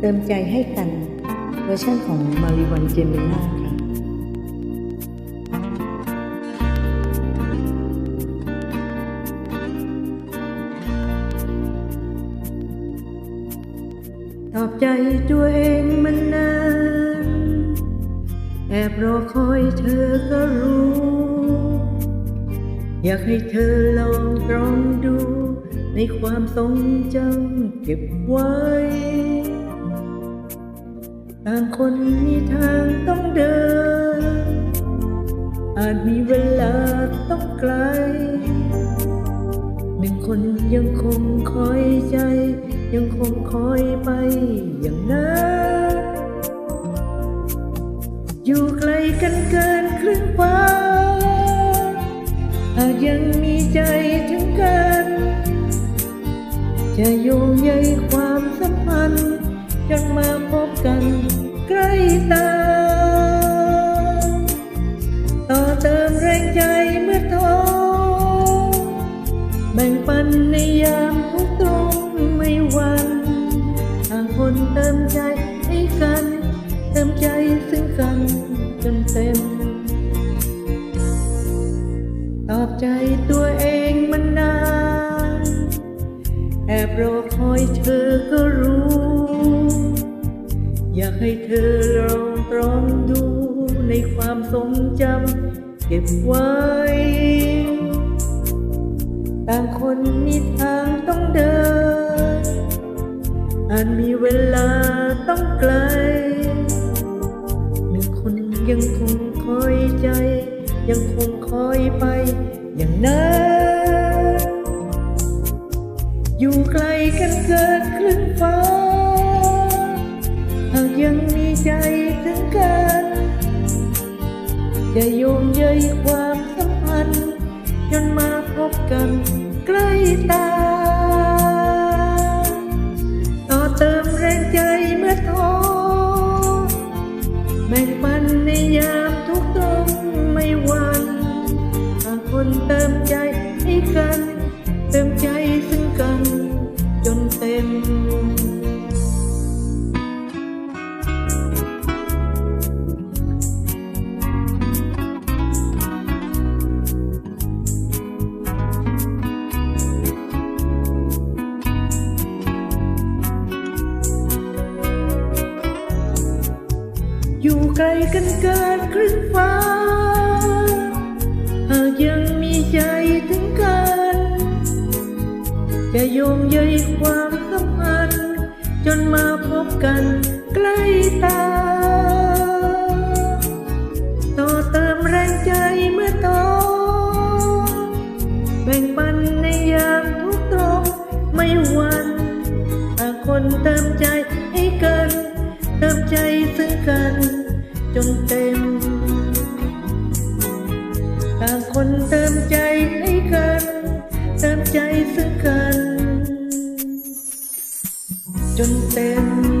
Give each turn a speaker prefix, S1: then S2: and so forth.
S1: เติมใจให้กันเวอร์ชันของมาริวันเจมิน่าค่ะตอบใจตัวเองมันนานแอบรอคอยเธอก็รู้ อยากให้เธอลองตรองดู ในความทรงจำเก็บไว้ ต่างคนมีทางต้องเดิน อาจมีเวลาต้องไกล หนึ่งคนยังคงคอยใจ ยังคงคอยไปอย่างนั้นอยู่ไกลกันเกินครึ่งฟ้าหากยังมีใจถึงกัน จะโยงใยความสัมพันธ์จนมาพบกัน แบ่งปันในยามทุกตรงไม่หวันต่างคนเติมใจให้กัน เติมใจซึ่งกันจนเต็ม ตอบใจตัวเองมันนาน แอบรอคอยเธอก็รู้ อยากให้เธอลองตรองดูในความทรงจำเก็บไว้ ต่างคนมีทางต้องเดิน อาจมีเวลาต้องไกล หนึ่งคนยังคงคอยใจ ยังคงคอยไปอย่างนั้น อยู่ไกลกันเกินครึ่งฟ้า หากยังมีใจถึงกันจะโยงใยความ จนมาพบกันใกล้ตา ต่อเติมแรงใจเมื่อท้อแบ่งปันในยามทุกตรงไม่หวันต่างคนเติมใจให้กัน เติมใจ อยู่ไกลกันเกินครึ่งฟ้า หากยังมีใจถึงกัน จะโยงใยความสัมพันธ์จนมาพบกันใกล้ตา ต่อเติมแรงใจเมื่อท้อแบ่งปันในยามทุกตรงไม่หวันต่ จนเต็ม ต่างคนเติมใจให้กัน เติมใจซึ่งกัน จนเต็ม